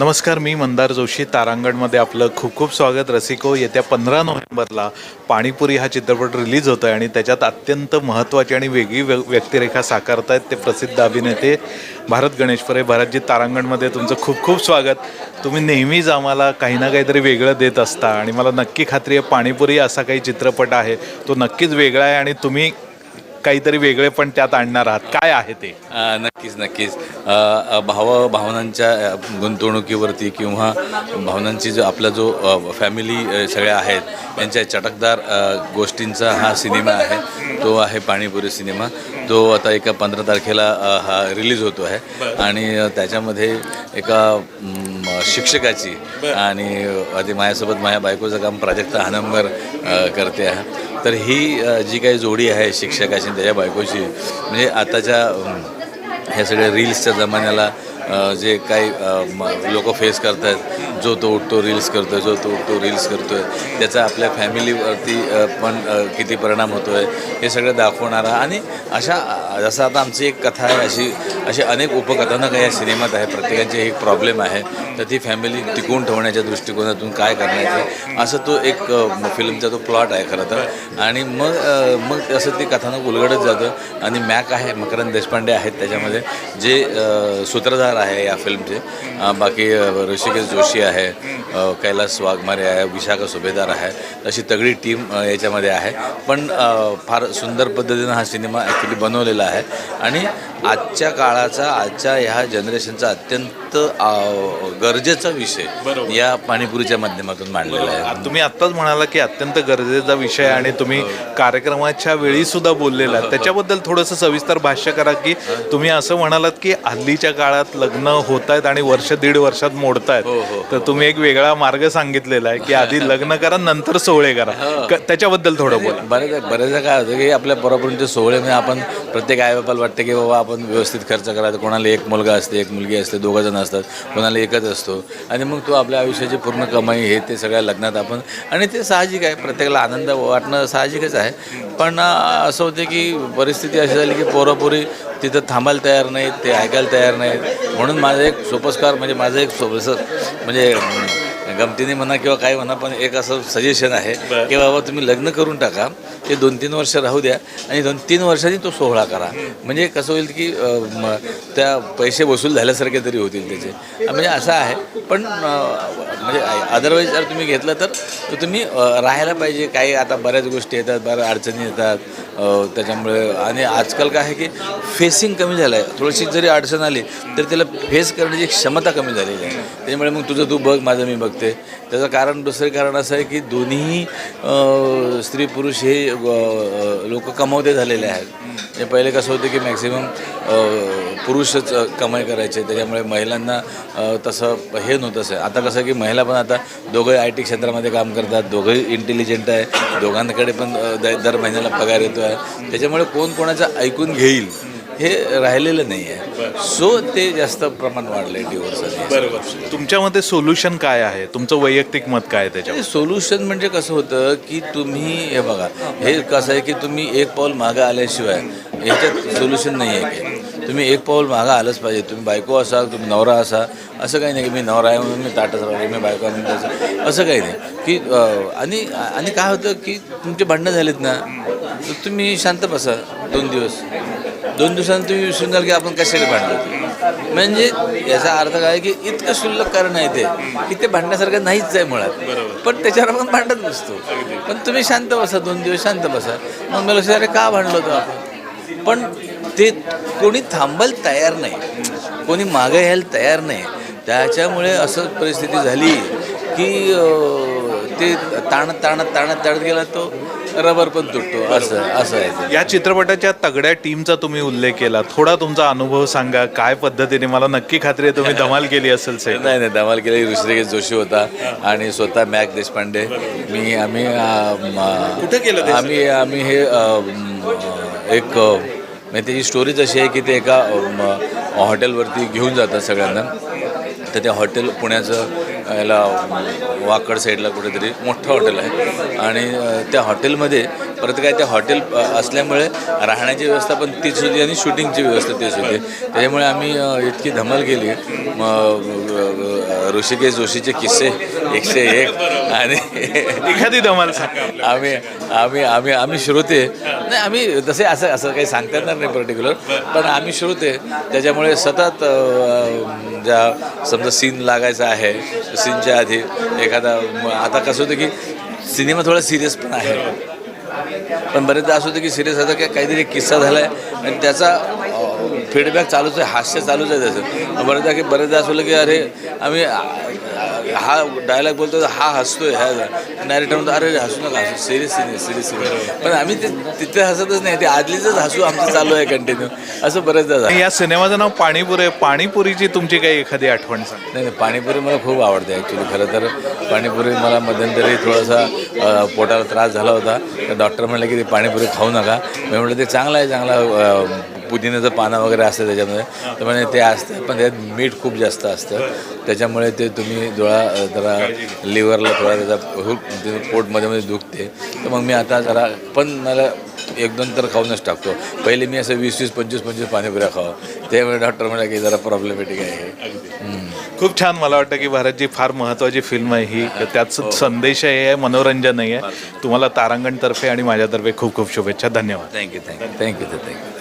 नमस्कार मी मंदार जोशी. तारांगणमध्ये आपलं खूप खूप स्वागत. रसिको येत्या पंधरा नोव्हेंबरला पाणीपुरी हा चित्रपट रिलीज होतो आहे आणि त्याच्यात अत्यंत महत्त्वाची आणि वेगळी व्य व्यक्तिरेखा साकारत आहेत ते प्रसिद्ध अभिनेते भारत गणेशपुरे भारतजी तारांगणमध्ये तुमचं खूप खूप स्वागत. तुम्ही नेहमीच आम्हाला काही ना काहीतरी वेगळं देत असता आणि मला नक्की खात्री आहे पाणीपुरी असा काही चित्रपट आहे तो नक्कीच वेगळा आहे आणि तुम्ही काहीतरी वेगळे पण त्यात आणणार आहात. काय आहे ते? नक्कीच नक्कीच. भाव भावनांच्या गुंतवणुकीवरती किंवा भावनांची जो आपला जो फॅमिली सगळ्या आहेत यांच्या चटकदार गोष्टींचा हा सिनेमा आहे. तो आहे पाणीपुरी सिनेमा. तो आता एका पंधरा तारखेला हा रिलीज होतो आहे. आणि त्याच्यामध्ये एका शिक्षकाची आणि आधी माझ्यासोबत माझ्या बायकोचं काम प्राजक्ता हानंबर करते आहे. तर ही जी काही जोडी आहे शिक्षकाची त्याच्या बायकोची म्हणजे आताच्या ह्या सगळ्या रील्सच्या जमान्याला जे काही लोक फेस करत आहेत जो तो उठतो रील्स करतो जो तो उठतो रील्स करतो आहे त्याचा आपल्या फॅमिलीवरती पण किती परिणाम होतो आहे हे सगळं दाखवणारा आणि अशा जसं आता आमची एक कथा आहे अशी अशी अनेक उपकथानक या सिनेमात आहे प्रत्येकाची एक प्रॉब्लेम आहे तर ती फॅमिली टिकवून ठेवण्याच्या दृष्टिकोनातून काय करण्याचं असं तो एक फिल्मचा तो प्लॉट आहे खरं तर. आणि मग मग असं ते कथानक उलगडत जातं आणि मॅक आहे मकरंद देशपांडे आहेत त्याच्यामध्ये जे सूत्रधार सूत्रधार आहे या फिल्मचे. बाकी ऋषिकेश जोशी आहे कैलास वाघमारे आहे विशाखा सुभेदार आहे अशी तगडी टीम याच्यामध्ये आहे. पण फार सुंदर पद्धतीनं हा सिनेमा ॲक्च्युली बनवलेला आहे. आणि आजच्या काळाचा आजच्या ह्या जनरेशनचा अत्यंत अ, गरजेचा विषय या पाणीपुरीच्या माध्यमातून मांडलेला आहे. तुम्ही आत्ताच म्हणाला की अत्यंत गरजेचा विषय आणि तुम्ही कार्यक्रमाच्या वेळी सुद्धा बोललेला आहात. त्याच्याबद्दल थोडंसं सविस्तर भाष्य करा की तुम्ही असं म्हणालात की हल्लीच्या काळात लग्न होत आहेत आणि वर्ष दीड वर्षात मोडतायत. हो, हो, तर तुम्ही एक वेगळा मार्ग सांगितलेला आहे की आधी लग्न करा नंतर सोहळे करा. त्याच्याबद्दल थोडं बोला. बरेच बरेचदा काय होतं की आपल्या परंपरेचे सोहळेमध्ये आपण प्रत्येक आईबापाला वाटतं की बाबा आपण व्यवस्थित खर्च करायचा. कोणाला एक मुलगा असते एक मुलगी असते दोघं जण असतात कोणाला एकच असतो. आणि मग तो आपल्या आयुष्याची पूर्ण कमाई हे ते सगळ्या लग्नात आपण आणि ते साहजिक आहे प्रत्येकाला आनंद वाटणं साहजिकच आहे. पण असं होते की परिस्थिती अशी झाली की पोरंपोरी तिथं थांबायला तयार नाहीत ते ऐकायला तयार नाहीत. म्हणून माझं एक सोपस्कार म्हणजे माझं एक सोपस म्हणजे गमतीने म्हणा किंवा काय म्हणा पण एक असं सजेशन आहे की बाबा तुम्ही लग्न करून टाका ते दोन तीन वर्ष राहू द्या आणि दोन तीन वर्षांनी तो सोहळा करा. म्हणजे कसं होईल की त्या पैसे वसूल झाल्यासारखे तरी होतील त्याचे. म्हणजे असं आहे. पण म्हणजे अदरवाईज जर तुम्ही घेतलं तर तुम्ही राहायला पाहिजे. काही आता बऱ्याच गोष्टी येतात बऱ्याच अडचणी येतात. त्याच्यामुळे आणि आजकाल काय आहे की फेसिंग कमी झालं आहे थोडीशी जरी अडचण आली तर त्याला फेस करण्याची क्षमता कमी झालेली आहे. त्याच्यामुळे मग तुझं तू बघ माझं मी शकते त्याचं कारण दुसरं कारण असं आहे की दोन्ही स्त्री पुरुष हे लोक कमवते झालेले आहेत. हे पहिले कसं होतं की मॅक्सिमम पुरुषच कमाई करायचे. त्याच्यामुळे महिलांना तसं हे नव्हतंच आहे आता कसं की महिला पण आता दोघंही आय टी क्षेत्रामध्ये काम करतात. दोघंही इंटेलिजंट आहे. दोघांकडे पण दर महिन्याला पगार येतो आहे त्याच्यामुळे कोण कोणाचं ऐकून घेईल? हे राहिलेलं नाही आहे. सो ते जास्त प्रमाण वाढलं आहे डिवोर्ससाठी बरोबर. तुमच्या मते सोल्युशन काय आहे? तुमचं वैयक्तिक मत काय आहे त्याच्यावर? सोल्युशन म्हणजे कसं होतं की तुम्ही हे बघा हे कसं आहे की तुम्ही एक पाऊल मागं आल्याशिवाय ह्याच्यात सोल्युशन नाही आहे काही. तुम्ही एक पाऊल मागं आलंच पाहिजे. तुम्ही बायको असा तुम्ही नवरा असा असं काही नाही की मी नवरा आहे म्हणून मी ताटच राहिले मी बायको आहे म्हणून असं काही नाही. की आणि आणि काय होतं की तुमचे भांडणं झालेत ना तर तुम्ही शांत बसा दोन दिवस. दोन दिवसांनी तुम्ही विसरून जाल की आपण कशाला भांडलो. म्हणजे याचा अर्थ काय की इतकं शुल्लक कारण आहे ते की ते भांडण्यासारखं नाहीच आहे मुळात. पण त्याच्यावर आपण भांडत नसतो पण तुम्ही शांत बसा दोन दिवस शांत बसा. मग मला लक्षात अरे का भांडलो होतो आपण? पण ते कोणी थांबायला तयार नाही. कोणी मागे यायला तयार नाही. त्याच्यामुळे असं परिस्थिती झाली की ते ताणत ताणत ताणत ताणत गेला तो. रबर पण तुटतो असं असं आहे ते. या चित्रपटाच्या तगड्या टीमचा तुम्ही उल्लेख केला. थोडा तुमचा अनुभव सांगा. काय पद्धतीने? मला नक्की खात्री आहे तुम्ही धमाल केली असेल सेट नाही नाही धमाल केली. ऋषिकेश जोशी होता आणि स्वतः मॅक देशपांडे. मी आम्ही कुठे केलं आम्ही आम्ही हे अ, म, एक अ, म्हणजे त्याची स्टोरीच अशी आहे की ते एका अ, म, हॉटेलवरती घेऊन जातात सगळ्यांना. तर ते हॉटेल पुण्याचं याला वाकड साईडला कुठेतरी मोठं हॉटेल आहे. आणि त्या हॉटेलमध्ये परत काय त्या हॉटेल असल्यामुळे राहण्याची व्यवस्था पण तीच होती आणि शूटिंगची व्यवस्था तीच होती. त्याच्यामुळे आम्ही इतकी धमाल केली. मग ऋषिकेश जोशीचे किस्से एकशे एक आणि एखादी धमाल सांगा. आम्ही आम्ही आम्ही आम्ही श्रोते. नाही आम्ही तसे असं असं काही सांगता येणार नाही पर्टिक्युलर पण आम्ही श्रोते. त्याच्यामुळे सतत ज्या समजा सीन लागायचा आहे सीनच्या आधी एखादा आता कसं होतं की सिनेमा थोडा सिरियस पण आहे. पण बरेचदा असं होतं की सिरियस आता काय काहीतरी किस्सा झाला आहे आणि त्याचा फीडबॅक चालूच आहे हास्य चालूच आहे त्याचं. बरेचदा की बरेचदा असं की अरे आम्ही हा डायलॉग बोलतो तर हा हसतोय ह्या नॅरेटर म्हणतो अरे हसू नका हसू सिरियस सिरियस सिरियस पण आम्ही ते तिथे हसतच नाही ते आदलीच हसू आमचं चालू आहे कंटिन्यू असं बरेचदा झालं. या सिनेमाचं नाव पाणीपुरी आहे पाणीपुरीची तुमची काही एखादी आठवण सांग. नाही नाही पाणीपुरी मला खूप आवडते ॲक्च्युली खरं तर पाणीपुरी मला मध्यंतरी थोडासा पोटाला त्रास झाला होता. तर डॉक्टर म्हणलं की ते पाणीपुरी खाऊ नका. मी म्हटलं ते चांगलं आहे चांगला पुदिन्याचं पानं वगैरे असतं त्याच्यामध्ये. तर म्हणे ते असतं पण त्यात मीठ खूप जास्त असतं. त्याच्यामुळे ते तुम्ही डोळा अ, जरा लिव्हरला थोडा त्याचा पोटमध्ये मध्ये दुखते. तर मग मी आता जरा पण मला एक दोन तर खाऊनच टाकतो. पहिले मी असं वीस वीस पंचवीस पंचवीस पाणीपुऱ्या खावं. त्यावेळी डॉक्टर म्हणला की जरा प्रॉब्लेमॅटिक आहे. खूप छान मला वाटतं की भारतची फार महत्त्वाची फिल्म आहे ही त्याच संदेश आहे मनोरंजन आहे. तुम्हाला तारांगणतर्फे आणि माझ्यातर्फे खूप खूप शुभेच्छा. धन्यवाद. Thank you thank you thank you thank you